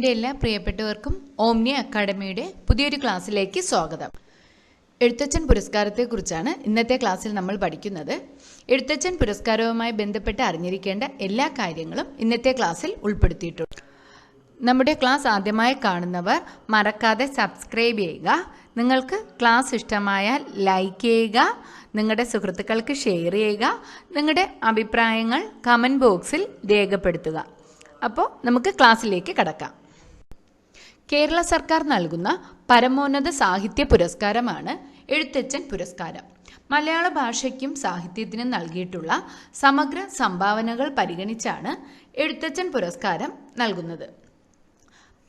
എന്റെ എല്ലാ പ്രിയപ്പെട്ടവർക്കും ഓംനി അക്കാഡമിയുടെ പുതിയൊരു ക്ലാസ്സിലേക്ക് സ്വാഗതം. എഴുത്തച്ഛൻ പുരസ്കാരത്തെക്കുറിച്ചാണ് ഇന്നത്തെ ക്ലാസ്സിൽ നമ്മൾ പഠിക്കുന്നത്. എഴുത്തച്ഛൻ പുരസ്കാരവുമായി ബന്ധപ്പെട്ട് അറിഞ്ഞിരിക്കേണ്ട എല്ലാ കാര്യങ്ങളും ഇന്നത്തെ ക്ലാസ്സിൽ ഉൾപ്പെടുത്തിയിട്ടുണ്ട്. നമ്മുടെ ക്ലാസ് ആദ്യമായി കാണുന്നവർ മറക്കാതെ സബ്സ്ക്രൈബ് ചെയ്യുക. നിങ്ങൾക്ക് ക്ലാസ് ഇഷ്ടമായാൽ ലൈക്ക് ചെയ്യുക. നിങ്ങളുടെ സുഹൃത്തുക്കൾക്ക് ഷെയർ ചെയ്യുക. നിങ്ങളുടെ അഭിപ്രായങ്ങൾ കമന്റ് ബോക്സിൽ രേഖപ്പെടുത്തുക. അപ്പോൾ നമുക്ക് ക്ലാസ്സിലേക്ക് കടക്കാം. കേരള സർക്കാർ നൽകുന്ന പരമോന്നത സാഹിത്യ പുരസ്കാരമാണ് എഴുത്തച്ഛൻ പുരസ്കാരം. മലയാള ഭാഷയ്ക്കും സാഹിത്യത്തിനും നൽകിയിട്ടുള്ള സമഗ്ര സംഭാവനകൾ പരിഗണിച്ചാണ് എഴുത്തച്ഛൻ പുരസ്കാരം നൽകുന്നത്.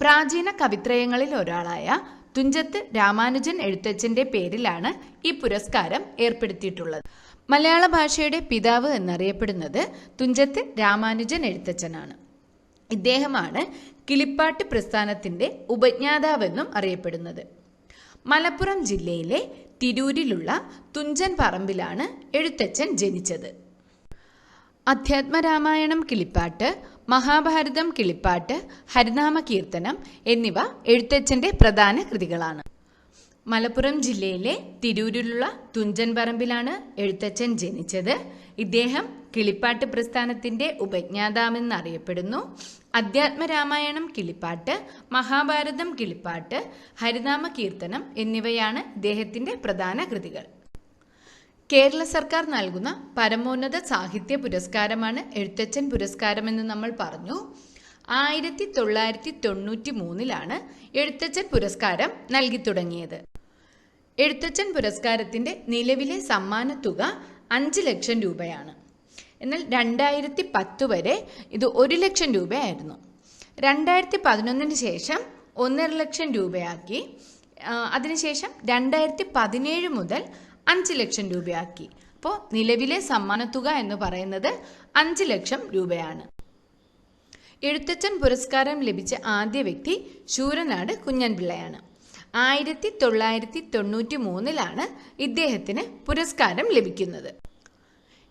പ്രാചീന കവിത്രയങ്ങളിൽ ഒരാളായ തുഞ്ചത്ത് രാമാനുജൻ എഴുത്തച്ഛന്റെ പേരിലാണ് ഈ പുരസ്കാരം ഏർപ്പെടുത്തിയിട്ടുള്ളത്. മലയാള ഭാഷയുടെ പിതാവ് എന്നറിയപ്പെടുന്നത് തുഞ്ചത്ത് രാമാനുജൻ എഴുത്തച്ഛനാണ്. ഇദ്ദേഹമാണ് കിളിപ്പാട്ട് പ്രസ്ഥാനത്തിന്റെ ഉപജ്ഞാതാവെന്നും അറിയപ്പെടുന്നത്. മലപ്പുറം ജില്ലയിലെ തിരൂരിലുള്ള തുഞ്ചൻ പറമ്പിലാണ് എഴുത്തച്ഛൻ ജനിച്ചത്. അധ്യാത്മരാമായണം കിളിപ്പാട്ട് മഹാഭാരതം കിളിപ്പാട്ട് ഹരിനാമ കീർത്തനം എന്നിവ എഴുത്തച്ഛന്റെ പ്രധാന കൃതികളാണ്. മലപ്പുറം ജില്ലയിലെ തിരൂരിലുള്ള തുഞ്ചൻ പറമ്പിലാണ് എഴുത്തച്ഛൻ ജനിച്ചത്. ഇദ്ദേഹം കിളിപ്പാട്ട് പ്രസ്ഥാനത്തിന്റെ ഉപജ്ഞാതാവെന്നറിയപ്പെടുന്നു. അധ്യാത്മരാമായണം കിളിപ്പാട്ട് മഹാഭാരതം കിളിപ്പാട്ട് ഹരിനാമ കീർത്തനം എന്നിവയാണ് ഇദ്ദേഹത്തിന്റെ പ്രധാന കൃതികൾ. കേരള സർക്കാർ നൽകുന്ന പരമോന്നത സാഹിത്യ പുരസ്കാരമാണ് എഴുത്തച്ഛൻ പുരസ്കാരമെന്ന് നമ്മൾ പറഞ്ഞു. ആയിരത്തി തൊള്ളായിരത്തി തൊണ്ണൂറ്റി മൂന്നിലാണ് എഴുത്തച്ഛൻ പുരസ്കാരം നൽകി തുടങ്ങിയത്. എഴുത്തച്ഛൻ പുരസ്കാരത്തിന്റെ നിലവിലെ സമ്മാന തുക അഞ്ച് ലക്ഷം രൂപയാണ്. എന്നാൽ രണ്ടായിരത്തി പത്ത് വരെ ഇത് ഒരു ലക്ഷം രൂപയായിരുന്നു. രണ്ടായിരത്തി പതിനൊന്നിന് ശേഷം ഒന്നര ലക്ഷം രൂപയാക്കി. അതിനുശേഷം രണ്ടായിരത്തി പതിനേഴ് മുതൽ അഞ്ച് ലക്ഷം രൂപയാക്കി. അപ്പോൾ നിലവിലെ സമ്മാന തുക എന്ന് പറയുന്നത് അഞ്ച് ലക്ഷം രൂപയാണ്. എഴുത്തച്ഛൻ പുരസ്കാരം ലഭിച്ച ആദ്യ വ്യക്തി ശൂരനാട് കുഞ്ഞൻപിള്ളയാണ്. ആയിരത്തി തൊള്ളായിരത്തി തൊണ്ണൂറ്റി മൂന്നിലാണ് ഇദ്ദേഹത്തിന് പുരസ്കാരം ലഭിക്കുന്നത്.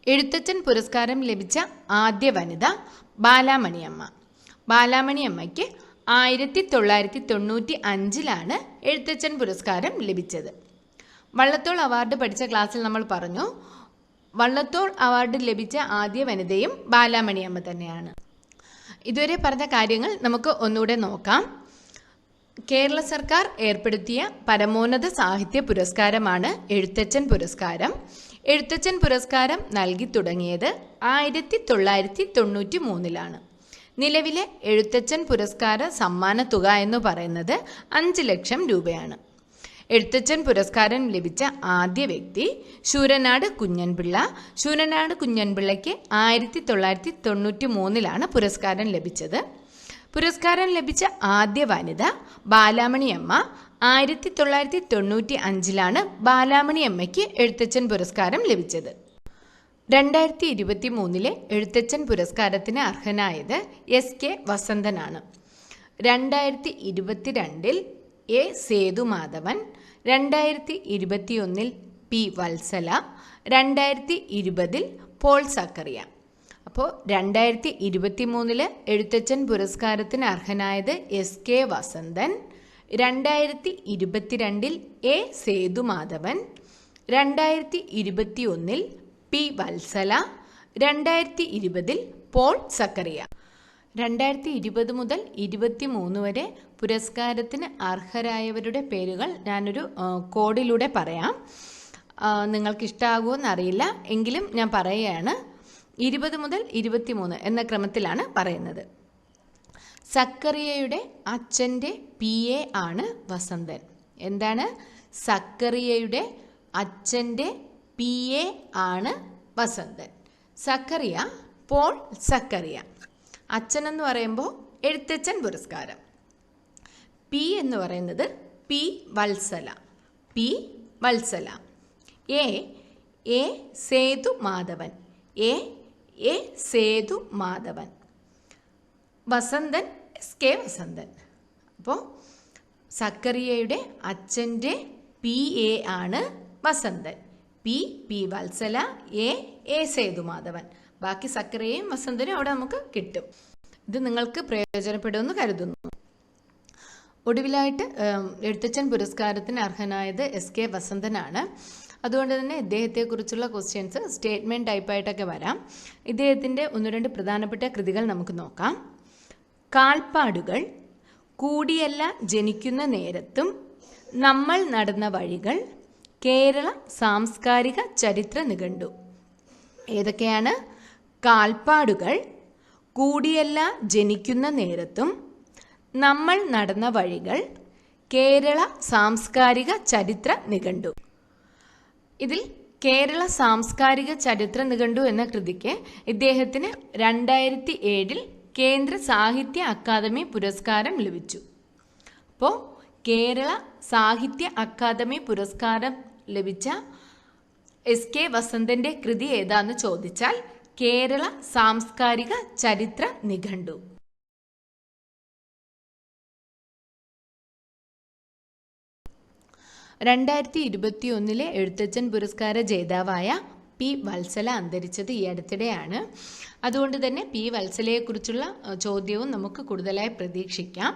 എഴുത്തച്ഛൻ പുരസ്കാരം ലഭിച്ച ആദ്യ വനിത ബാലാമണിയമ്മ. ബാലാമണിയമ്മയ്ക്ക് ആയിരത്തി തൊള്ളായിരത്തി തൊണ്ണൂറ്റി അഞ്ചിലാണ് എഴുത്തച്ഛൻ പുരസ്കാരം ലഭിച്ചത്. വള്ളത്തോൾ അവാർഡ് പഠിച്ച ക്ലാസ്സിൽ നമ്മൾ പറഞ്ഞു വള്ളത്തോൾ അവാർഡ് ലഭിച്ച ആദ്യ വനിതയും ബാലാമണിയമ്മ തന്നെയാണ്. ഇതുവരെ പറഞ്ഞ കാര്യങ്ങൾ നമുക്ക് ഒന്നുകൂടെ നോക്കാം. കേരള സർക്കാർ ഏർപ്പെടുത്തിയ പരമോന്നത സാഹിത്യ പുരസ്കാരമാണ് എഴുത്തച്ഛൻ പുരസ്കാരം. എഴുത്തച്ഛൻ പുരസ്കാരം നൽകി തുടങ്ങിയത് ആയിരത്തി തൊള്ളായിരത്തി തൊണ്ണൂറ്റി മൂന്നിലാണ് നിലവിലെ എഴുത്തച്ഛൻ പുരസ്കാര സമ്മാന തുക എന്ന് പറയുന്നത് അഞ്ച് ലക്ഷം രൂപയാണ്. എഴുത്തച്ഛൻ പുരസ്കാരം ലഭിച്ച ആദ്യ വ്യക്തി ശൂരനാട് കുഞ്ഞൻപിള്ള. ശൂരനാട് കുഞ്ഞൻപിള്ളയ്ക്ക് ആയിരത്തി തൊള്ളായിരത്തി തൊണ്ണൂറ്റി മൂന്നിലാണ് പുരസ്കാരം ലഭിച്ചത്. പുരസ്കാരം ലഭിച്ച ആദ്യ വനിത ബാലാമണിയമ്മ ആയിരത്തി തൊള്ളായിരത്തി തൊണ്ണൂറ്റി അഞ്ചിലാണ് ബാലാമണിയമ്മയ്ക്ക് എഴുത്തച്ഛൻ പുരസ്കാരം ലഭിച്ചത്. രണ്ടായിരത്തി ഇരുപത്തി മൂന്നിലെ എഴുത്തച്ഛൻ പുരസ്കാരത്തിന് അർഹനായത് എസ് കെ വസന്തനാണ്. രണ്ടായിരത്തി ഇരുപത്തിരണ്ടിൽ എ സേതുമാധവൻ രണ്ടായിരത്തി ഇരുപത്തിയൊന്നിൽ പി വത്സല രണ്ടായിരത്തി ഇരുപതിൽ പോൾ സക്കറിയ. അപ്പോൾ രണ്ടായിരത്തി ഇരുപത്തി മൂന്നിൽ എഴുത്തച്ഛൻ പുരസ്കാരത്തിന് അർഹനായത് എസ് കെ വസന്തൻ രണ്ടായിരത്തി ഇരുപത്തിരണ്ടിൽ എ സേതുമാധവൻ രണ്ടായിരത്തി ഇരുപത്തി ഒന്നിൽ പി വത്സല രണ്ടായിരത്തി ഇരുപതിൽ പോൾ സക്കറിയ. രണ്ടായിരത്തി ഇരുപത് മുതൽ ഇരുപത്തി മൂന്ന് വരെ പുരസ്കാരത്തിന് അർഹരായവരുടെ പേരുകൾ ഞാനൊരു കോഡിലൂടെ പറയാം. നിങ്ങൾക്ക് ഇഷ്ടമാകുമോ അറിയില്ല എങ്കിലും ഞാൻ പറയുകയാണ്. ഇരുപത് മുതൽ ഇരുപത്തിമൂന്ന് എന്ന ക്രമത്തിലാണ് പറയുന്നത്. സക്കറിയയുടെ അച്ഛന്റെ പി എ ആണ് വസന്തൻ. എന്താണ്? സക്കറിയയുടെ അച്ഛന്റെ പി എ ആണ് വസന്തൻ. സക്കറിയ പോൾ സക്കറിയ. അച്ഛൻ എന്ന് പറയുമ്പോൾ എഴുത്തച്ഛൻ പുരസ്കാരം. പി എന്ന് പറയുന്നത് P Valsala. P Valsala. A A Sethu Madhavan A A Sethu Madhavan. Vasanthan S K Vasanthan. അപ്പോൾ സക്കറിയയുടെ അച്ഛന്റെ പി എ ആണ് Vasanthan. P P Valsala A A Sethumadhavan ബാക്കി സക്കറിയയും വസന്തനും അവിടെ നമുക്ക് കിട്ടും. ഇത് നിങ്ങൾക്ക് പ്രയോജനപ്പെടുമെന്ന് കരുതുന്നു. ഒടുവിലായിട്ട് എഴുത്തച്ഛൻ പുരസ്കാരത്തിന് അർഹനായത് എസ് കെ വസന്തനാണ്. അതുകൊണ്ട് തന്നെ ഇദ്ദേഹത്തെക്കുറിച്ചുള്ള ക്വസ്റ്റ്യൻസ് സ്റ്റേറ്റ്മെന്റ് ടൈപ്പായിട്ടൊക്കെ വരാം. ഇദ്ദേഹത്തിന്റെ ഒന്ന് രണ്ട് പ്രധാനപ്പെട്ട കൃതികൾ നമുക്ക് നോക്കാം. കാൽപ്പാടുകൾ കൂടിയല്ല ജനിക്കുന്ന നേരത്തും നമ്മൾ നടന്ന വഴികൾ കേരള സാംസ്കാരിക ചരിത്ര നിഘണ്ടു. ഏതൊക്കെയാണ്? കാൽപ്പാടുകൾ കൂടിയല്ല ജനിക്കുന്ന നേരത്തും നമ്മൾ നടന്ന വഴികൾ കേരള സാംസ്കാരിക ചരിത്ര നിഘണ്ടു. ഇതിൽ കേരള സാംസ്കാരിക ചരിത്ര നിഘണ്ടു എന്ന കൃതിക്ക് ഇദ്ദേഹത്തിന് രണ്ടായിരത്തി ഏഴിൽ കേന്ദ്ര സാഹിത്യ അക്കാദമി പുരസ്കാരം ലഭിച്ചു. അപ്പോൾ കേരള സാഹിത്യ അക്കാദമി പുരസ്കാരം ലഭിച്ച എസ് കെ വസന്തന്റെ കൃതി ഏതാന്ന് ചോദിച്ചാൽ കേരള സാംസ്കാരിക ചരിത്ര നിഘണ്ടു. രണ്ടായിരത്തി ഇരുപത്തി ഒന്നിലെ എഴുത്തച്ഛൻ പുരസ്കാര ജേതാവായ പി വത്സല അന്തരിച്ചത് ഈ അടുത്തിടെയാണ്. അതുകൊണ്ട് തന്നെ പി വത്സലയെക്കുറിച്ചുള്ള ചോദ്യവും നമുക്ക് കൂടുതലായി പ്രതീക്ഷിക്കാം.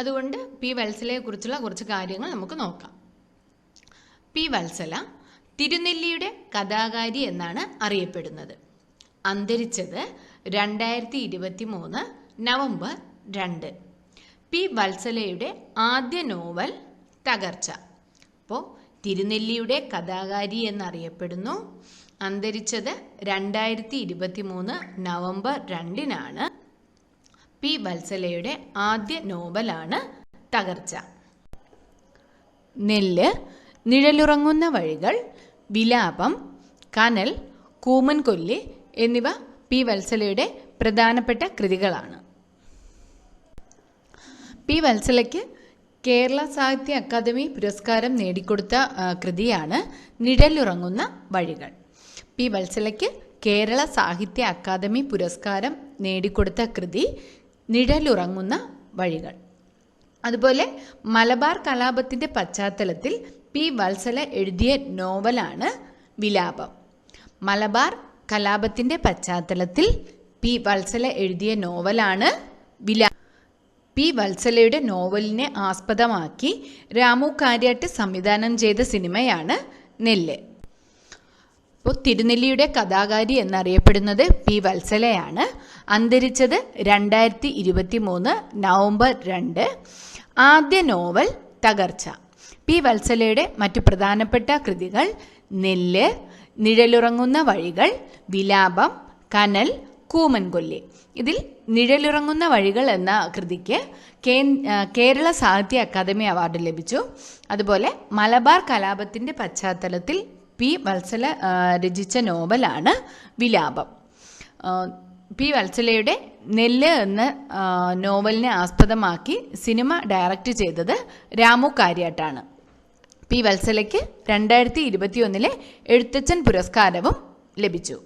അതുകൊണ്ട് പി വത്സലയെക്കുറിച്ചുള്ള കുറച്ച് കാര്യങ്ങൾ നമുക്ക് നോക്കാം. പി വത്സല തിരുനെല്ലിയുടെ കഥാകാരി എന്നാണ് അറിയപ്പെടുന്നത്. അന്തരിച്ചത് രണ്ടായിരത്തി ഇരുപത്തി മൂന്ന് നവംബർ രണ്ട്. പി വത്സലയുടെ ആദ്യ നോവൽ തകർച്ച. അപ്പോൾ തിരുനെല്ലിയുടെ കഥാകാരി എന്നറിയപ്പെടുന്നു. അന്തരിച്ചത് രണ്ടായിരത്തി ഇരുപത്തി മൂന്ന് നവംബർ രണ്ടിനാണ്. പി വത്സലയുടെ ആദ്യ നോവലാണ് തകർച്ച. നെല്ല് നിഴലുറങ്ങുന്ന വഴികൾ വിലാപം കനൽ കൂമൻകൊല്ലി എന്നിവ പി വത്സലയുടെ പ്രധാനപ്പെട്ട കൃതികളാണ്. പി വത്സലയ്ക്ക് കേരള സാഹിത്യ അക്കാദമി പുരസ്കാരം നേടിക്കൊടുത്ത കൃതിയാണ് നിഴലുറങ്ങുന്ന വഴികൾ. പി. വത്സലയ്ക്ക് കേരള സാഹിത്യ അക്കാദമി പുരസ്കാരം നേടിക്കൊടുത്ത കൃതി നിഴലുറങ്ങുന്ന വഴികൾ. അതുപോലെ മലബാർ കലാപത്തിന്റെ പശ്ചാത്തലത്തിൽ പി. വത്സല എഴുതിയ നോവലാണ് വിലാപം. മലബാർ കലാപത്തിന്റെ പശ്ചാത്തലത്തിൽ പി. വത്സല എഴുതിയ നോവലാണ് വിലാ പി. വത്സലയുടെ നോവലിനെ ആസ്പദമാക്കി രാമു കാര്യാട്ട് സംവിധാനം ചെയ്ത സിനിമയാണ് നെല്ല്. അപ്പോൾ തിരുനെല്ലിയുടെ കഥാകാരി എന്നറിയപ്പെടുന്നത് പി. വത്സലയാണ്. അന്തരിച്ചത് രണ്ടായിരത്തി ഇരുപത്തി മൂന്ന് നവംബർ രണ്ട്. ആദ്യ നോവൽ തകർച്ച. പി. വത്സലയുടെ മറ്റു പ്രധാനപ്പെട്ട കൃതികൾ നെല്ല് നിഴലുറങ്ങുന്ന വഴികൾ വിലാപം കനൽ കൂമൻകൊല്ലി. ഇതിൽ നിഴലിറങ്ങുന്ന വഴികൾ എന്ന കൃതിക്ക് കേരള സാഹിത്യ അക്കാദമി അവാർഡ് ലഭിച്ചു. അതുപോലെ മലബാർ കലാപത്തിന്റെ പശ്ചാത്തലത്തിൽ പി വത്സല രചിച്ച നോവലാണ് വിലാപം. പി വത്സലയുടെ നെല്ല് എന്ന നോവലിനെ ആസ്പദമാക്കി സിനിമ ഡയറക്റ്റ് ചെയ്തത് രാമു കാര്യാട്ടാണ്. പി വത്സലയ്ക്ക് രണ്ടായിരത്തി ഇരുപത്തിയൊന്നിലെ എഴുത്തച്ഛൻ പുരസ്കാരവും ലഭിച്ചു.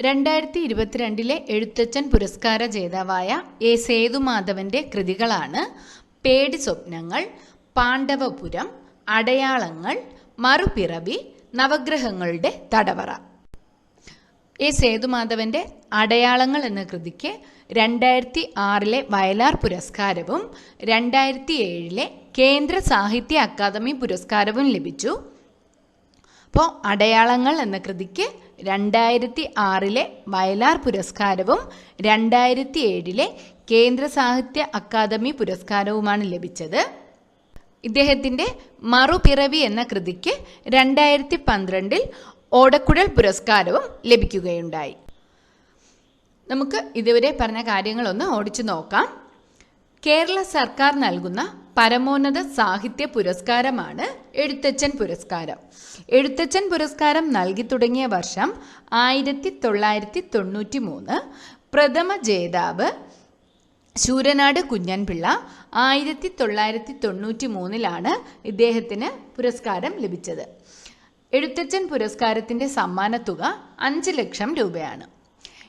രണ്ടായിരത്തി ഇരുപത്തിരണ്ടിലെ എഴുത്തച്ഛൻ പുരസ്കാര ജേതാവായ എ സേതുമാധവന്റെ കൃതികളാണ് പേടി സ്വപ്നങ്ങൾ പാണ്ഡവപുരം അടയാളങ്ങൾ മറുപിറവി നവഗ്രഹങ്ങളുടെ തടവറ. എ സേതുമാധവന്റെ അടയാളങ്ങൾ എന്ന കൃതിക്ക് രണ്ടായിരത്തി ആറിലെ വയലാർ പുരസ്കാരവും രണ്ടായിരത്തി ഏഴിലെ കേന്ദ്ര സാഹിത്യ അക്കാദമി പുരസ്കാരവും ലഭിച്ചു. അപ്പോൾ അടയാളങ്ങൾ എന്ന കൃതിക്ക് രണ്ടായിരത്തി ആറിലെ വയലാർ പുരസ്കാരവും രണ്ടായിരത്തി ഏഴിലെ കേന്ദ്ര സാഹിത്യ അക്കാദമി പുരസ്കാരവുമാണ് ലഭിച്ചത്. ഇദ്ദേഹത്തിന്റെ മറുപിറവി എന്ന കൃതിക്ക് രണ്ടായിരത്തി പന്ത്രണ്ടിൽ ഓടക്കുഴൽ പുരസ്കാരവും ലഭിക്കുകയുണ്ടായി. നമുക്ക് ഇതുവരെ പറഞ്ഞ കാര്യങ്ങളൊന്ന് ഓടിച്ചു നോക്കാം. കേരള സർക്കാർ നൽകുന്ന പരമോന്നത സാഹിത്യ പുരസ്കാരമാണ് എഴുത്തച്ഛൻ പുരസ്കാരം. എഴുത്തച്ഛൻ പുരസ്കാരം നൽകി തുടങ്ങിയ വർഷം ആയിരത്തി തൊള്ളായിരത്തി തൊണ്ണൂറ്റി മൂന്ന് പ്രഥമ ജേതാവ് ശൂരനാട് കുഞ്ഞൻപിള്ള ആയിരത്തി തൊള്ളായിരത്തി തൊണ്ണൂറ്റി മൂന്നിലാണ് ഇദ്ദേഹത്തിന് പുരസ്കാരം ലഭിച്ചത്. എഴുത്തച്ഛൻ പുരസ്കാരത്തിന്റെ സമ്മാനത്തുക അഞ്ച് ലക്ഷം രൂപയാണ്.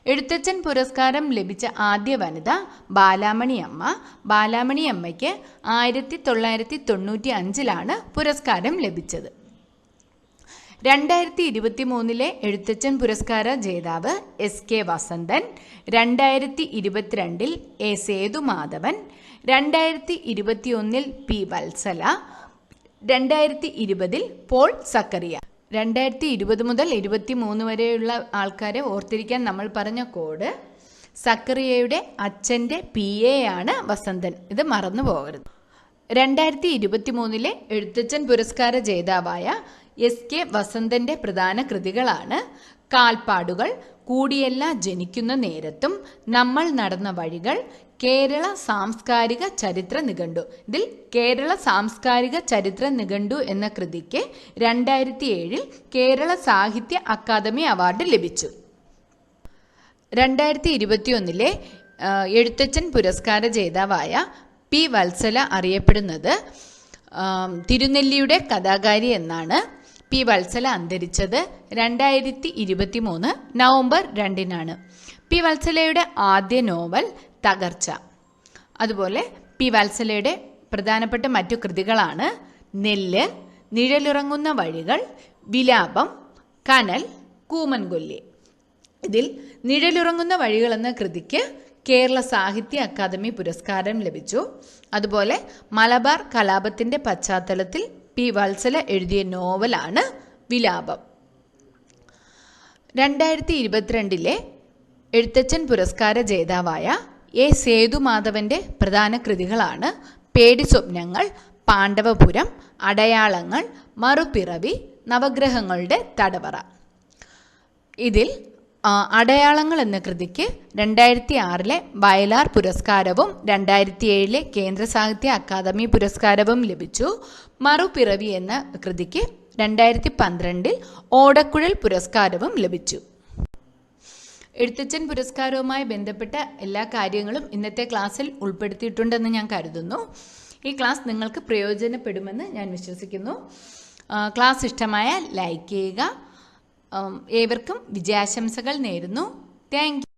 എഴുത്തച്ഛൻ പുരസ്കാരം ലഭിച്ച ആദ്യ വനിത ബാലാമണി അമ്മ ബാലാമണി അമ്മയ്ക്ക് ആയിരത്തി തൊള്ളായിരത്തി തൊണ്ണൂറ്റി അഞ്ചിലാണ് പുരസ്കാരം ലഭിച്ചത്. രണ്ടായിരത്തി ഇരുപത്തി മൂന്നിലെ എഴുത്തച്ഛൻ പുരസ്കാര ജേതാവ് എസ് കെ വസന്തൻ രണ്ടായിരത്തി ഇരുപത്തിരണ്ടിൽ എ സേതുമാധവൻ രണ്ടായിരത്തി ഇരുപത്തിയൊന്നിൽ പി വത്സല രണ്ടായിരത്തി ഇരുപതിൽ പോൾ സക്കറിയ. രണ്ടായിരത്തി ഇരുപത് മുതൽ ഇരുപത്തി മൂന്ന് വരെയുള്ള ആൾക്കാരെ ഓർത്തിരിക്കാൻ നമ്മൾ പറഞ്ഞ കോഡ് സക്കറിയയുടെ അച്ഛന്റെ പി എ ആണ് വസന്തൻ. ഇത് മറന്നു പോകരുത്. രണ്ടായിരത്തി ഇരുപത്തി മൂന്നിലെ എഴുത്തച്ഛൻ പുരസ്കാര ജേതാവായ എസ് കെ വസന്തന്റെ പ്രധാന കൃതികളാണ് കാൽപ്പാടുകൾ കൂടിയല്ല ജനിക്കുന്ന നേരത്തും നമ്മൾ നടന്ന വഴികൾ കേരള സാംസ്കാരിക ചരിത്ര നിഘണ്ടു. ഇതിൽ കേരള സാംസ്കാരിക ചരിത്ര നിഘണ്ടു എന്ന കൃതിക്ക് രണ്ടായിരത്തി ഏഴിൽ കേരള സാഹിത്യ അക്കാദമി അവാർഡ് ലഭിച്ചു. രണ്ടായിരത്തി ഇരുപത്തിയൊന്നിലെ എഴുത്തച്ഛൻ പുരസ്കാര ജേതാവായ പി വത്സല അറിയപ്പെടുന്നത് തിരുനെല്ലിയുടെ കഥാകാരി എന്നാണ് പി വത്സല അന്തരിച്ചത് രണ്ടായിരത്തി ഇരുപത്തി മൂന്ന് നവംബർ രണ്ടിനാണ്. പി വത്സലയുടെ ആദ്യ നോവൽ തകർച്ച. അതുപോലെ പി വത്സലയുടെ പ്രധാനപ്പെട്ട മറ്റു കൃതികളാണ് നെല്ല് നിഴലുറങ്ങുന്ന വഴികൾ വിലാപം കനൽ കൂമൻകൊല്ലി. ഇതിൽ നിഴലുറങ്ങുന്ന വഴികൾ എന്ന കൃതിക്ക് കേരള സാഹിത്യ അക്കാദമി പുരസ്കാരം ലഭിച്ചു. അതുപോലെ മലബാർ കലാപത്തിന്റെ പശ്ചാത്തലത്തിൽ പി വത്സല എഴുതിയ നോവലാണ് വിലാപം. രണ്ടായിരത്തി ഇരുപത്തിരണ്ടിലെ എഴുത്തച്ഛൻ പുരസ്കാര ജേതാവായ എ സേതുമാധവന്റെ പ്രധാന കൃതികളാണ് പേടി സ്വപ്നങ്ങൾ പാണ്ഡവപുരം അടയാളങ്ങൾ മറുപിറവി നവഗ്രഹങ്ങളുടെ തടവറ. ഇതിൽ അടയാളങ്ങൾ എന്ന കൃതിക്ക് രണ്ടായിരത്തി ആറിലെ വയലാർ പുരസ്കാരവും രണ്ടായിരത്തി ഏഴിലെ കേന്ദ്ര സാഹിത്യ അക്കാദമി പുരസ്കാരവും ലഭിച്ചു. മറുപിറവി എന്ന കൃതിക്ക് രണ്ടായിരത്തി പന്ത്രണ്ടിൽ ഓടക്കുഴൽ പുരസ്കാരവും ലഭിച്ചു. എഴുത്തച്ഛൻ പുരസ്കാരവുമായി ബന്ധപ്പെട്ട എല്ലാ കാര്യങ്ങളും ഇന്നത്തെ ക്ലാസ്സിൽ ഉൾപ്പെടുത്തിയിട്ടുണ്ടെന്ന് ഞാൻ കരുതുന്നു. ഈ ക്ലാസ് നിങ്ങൾക്ക് പ്രയോജനപ്പെടുമെന്ന് ഞാൻ വിശ്വസിക്കുന്നു. ക്ലാസ് ഇഷ്ടമായാൽ ലൈക്ക് ചെയ്യുക. ഏവർക്കും വിജയാശംസകൾ നേരുന്നു. താങ്ക്